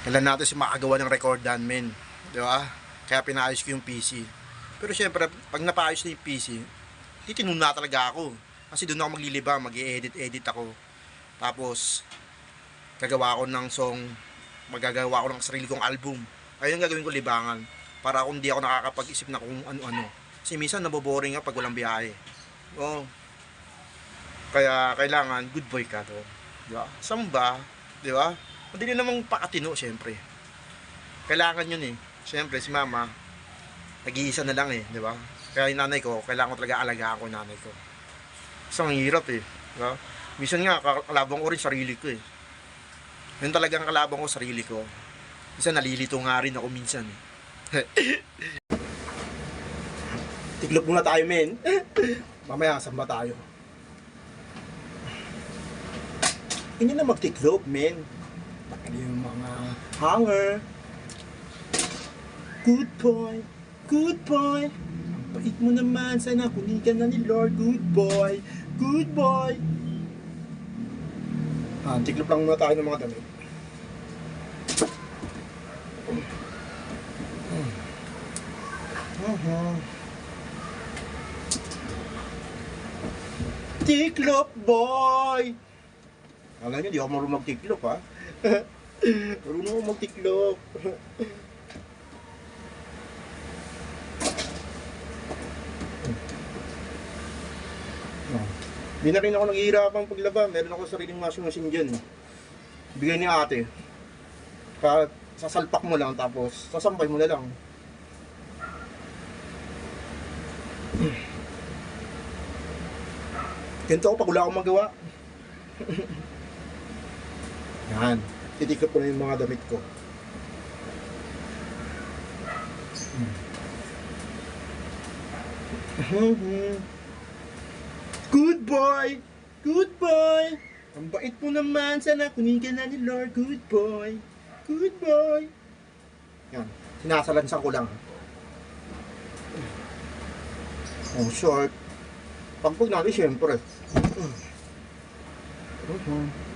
Kailan natin si makagawa ng recordan, men. Di ba? Kaya pinaayos ko yung PC. Pero syempre, pag napaayos na yung PC, titinun na talaga ako. Kasi doon ako magliliba, mag edit edit ako. Tapos, gagawa ako ng song, magagawa ako ng sarili kong album. Ayun ang gagawin ko libangan. Para kung di ako nakakapag-isip na kung ano-ano. Kasi minsan naboboring ako pag walang biyahe. Oo. Kaya kailangan good boy ka to. Di ba? Samba, di ba? Madali namang pakatino, syempre. Kailangan yun eh. Syempre, si mama, nag-iisa na lang eh, di ba? Kaya yung nanay ko, kailangan ko talaga alagaan ko yung nanay ko. Kasi ang hirap eh. Di ba? Minsan nga, kalabang ko rin sarili ko eh. Yun talagang kalabang ko sarili ko. Minsan nalilito nga rin ako minsan eh. Tiglop muna tayo, men. Mamaya, samba tayo. Hindi na magtiklop, men. Yung mga hanger. Good boy, good boy. Ang bait mo naman, sana kunin ka na ni Lord. Good boy, good boy. Ah, tiklop lang muna tayo ng mga damit. Mhm. Tiklop boy! Alam niyo, di ako marunong magtiklop ha. marunong ako magtiklop. Oh. Di na rin ako naghihirapang paglaba. Meron ako sariling washing machine dyan. Bigay ni ate. Ka sasalpak mo lang tapos sasampay mo na lang. Ganito ako pag wala akong magawa. Yan. Titikop ko na yung mga damit ko. Good boy! Good boy! Ang bait mo naman. Sana kunin ka na ni Lord. Good boy! Good boy! Yan. Sinasalansan ko lang. Oh, short. Pagpag natin, syempre. Mhm.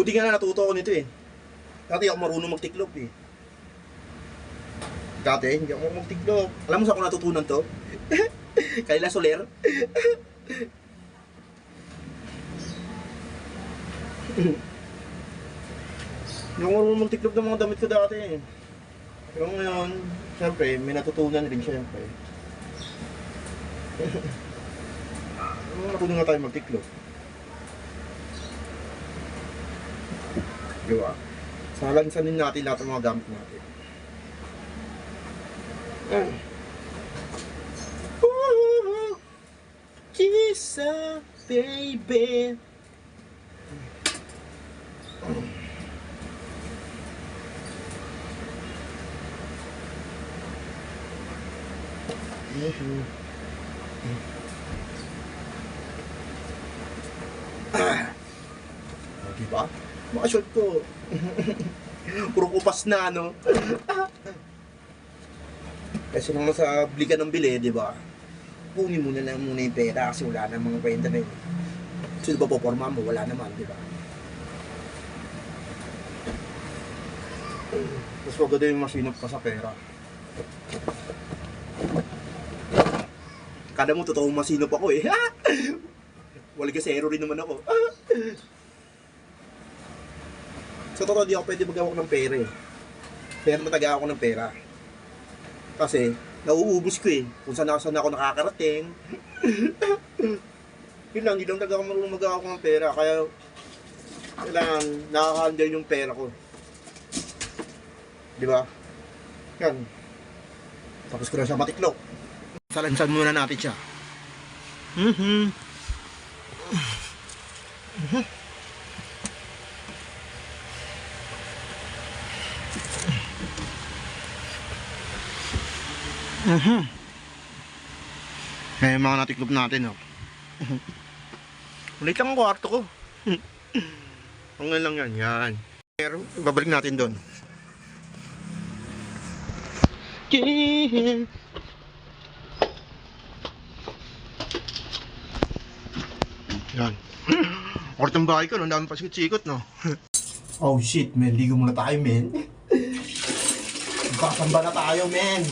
Buti nga na natuto ako nito eh. Dati ako marunong magtiklop eh. Dati, hindi ako magtiklop. Alam mo saan ako natutunan to? Kaila Soler. Hindi ako marunong magtiklop ng mga damit ko dati eh. Pero ngayon, syempre, may natutunan rin syempre. Marunong nga tayo magtiklop. Di ba? Salansanin natin lahat ng mga gamit natin. Mm. Ooh, Kisa, baby. Mhm. Ah. Oh, di ba? Mga short ko. Puro kupas na, no? Kasi naman sa bili ka ng bili, di ba? Kunin mo na lang muna yung pera kasi wala namang kwenta na yun. Sino ba poporma mo? Wala naman, di ba? Mas maganda yung masinop ka sa pera. Kada mo, totoong masinop ako eh. Wala gasero rin naman ako. Sa totoo, di ako pwede magawak ng pera eh. Pero mataga ako ng pera. Kasi, nauubos ko eh. Kung saan ako, saan ako nakakarating. Yun lang, hindi lang talaga ako marunong magawak ng pera. Kaya, kailangan nakaka-handle yung pera ko. Di ba? Yan. Tapos ko na siya matiklop. Salansan muna natin siya. Mhm. Uh -huh. Mga natiklop natin oh. Ulit lang ang kwarto ko. Ang lang yan, yan. Pero babalik natin doon. Yeah. Yan. Kwarto ng bahay ko, no? dami pa sikot-sikot, no? oh shit, men. Ligo muna tayo, men. Bakit ba na tayo, men?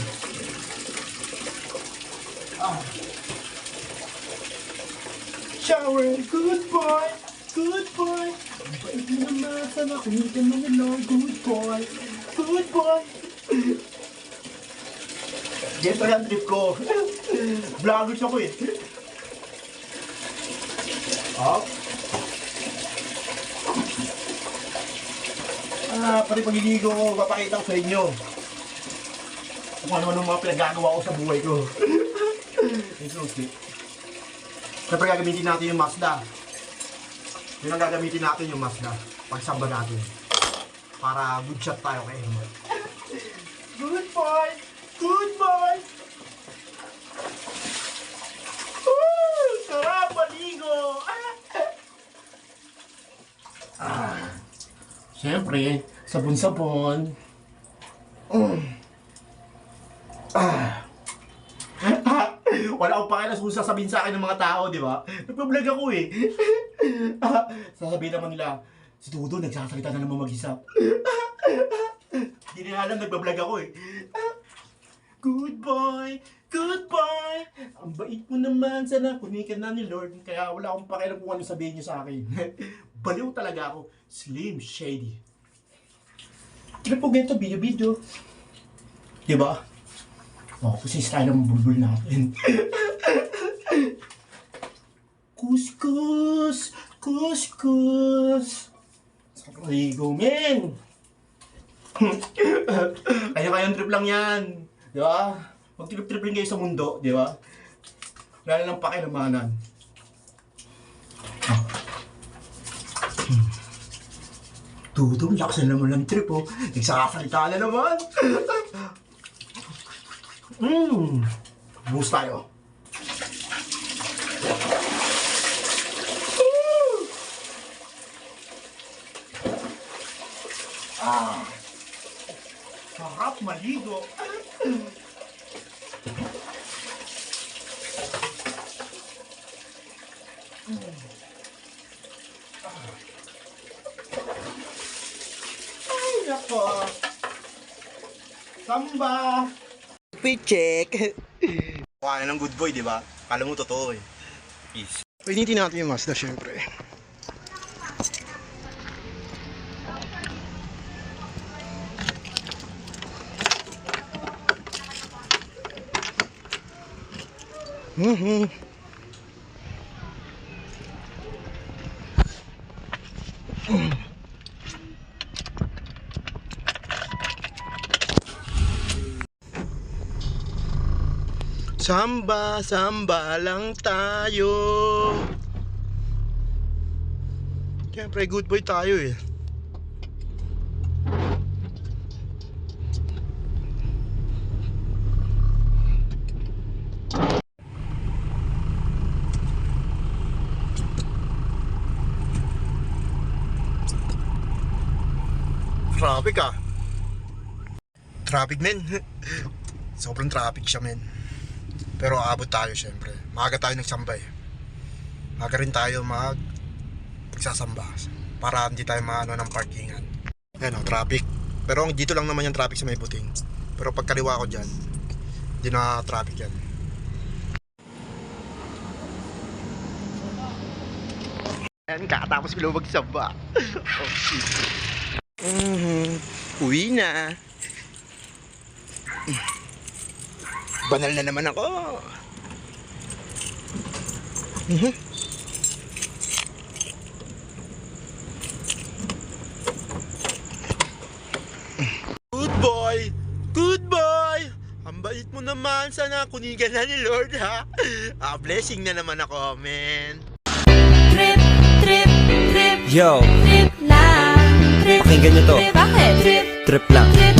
Ah. Shower, good boy, good boy. Bait mo naman, sana kumita mo na lang, good boy, good boy. Dito yan trip ko. Vloggers ako eh. Up. Ah, pati pagliligo ko, papakita ko sa inyo. Kung ano-ano mga pinagagawa ko sa buhay ko. Ito, okay. Siyempre gagamitin natin yung Mazda. Yun ang gagamitin natin yung Mazda. Pagsamba natin. Para good shot tayo kay Emma. Good boy! Good boy! Woo! Sarap maligo! Ah. Siyempre, sabon-sabon. Mm. Ah. Wala akong pakialam kung sasabihin sa akin ng mga tao, di ba? Nagpa-vlog ako eh. Sasabihin naman nila, si Tudo nagsasalita na naman mag-isa. Hindi nila alam, nagpa-vlog ako eh. Good boy, good boy. Ang bait mo naman, sana kunikan na ni Lord. Kaya wala akong pakialam kung ano sabihin niyo sa akin. Baliw talaga ako. Slim Shady. Kaya po ganito, video-video. Di ba? Oh, kasi style ng bulbul natin. Kuskus! Kuskus! Sa ligo, men! Kaya-kayang trip lang yan. Di ba? Mag-trip-trip rin kayo sa mundo, di ba? Wala lang pakilamanan. Ah. Hmm. Dudong, lakas na naman ng trip, oh. Nagsasalita na naman. Mmm. Boost tayo. Ah. Sarap maligo. Ay, nako. Samba. check. Mukha na ng good boy, di ba? Kala mo totoo eh. Peace. Painitin natin yung Mazda, syempre. Mhm. Samba, samba lang tayo. Siyempre, good boy tayo eh. Traffic ah. Traffic men. Sobrang traffic siya men. Pero aabot tayo syempre. Maaga tayo nagsambay. Maaga rin tayo mag magsasamba para hindi tayo maano ng parkingan. Ayan o, traffic. Pero dito lang naman yung traffic sa may buting. Pero pag kaliwa ko dyan, hindi na traffic yan. Ayan, kakatapos lang magsamba. oh, shit. Mhm. Uwi na. Banal na naman ako. Mhm. Good boy! Good boy! Ang bait mo naman. Sana kunigan na ni Lord ha. Ah, blessing na naman ako, man. Trip, trip, trip, Yo. Trip, pakinggan nyo to. bakit? Trip, Trip lang. trip,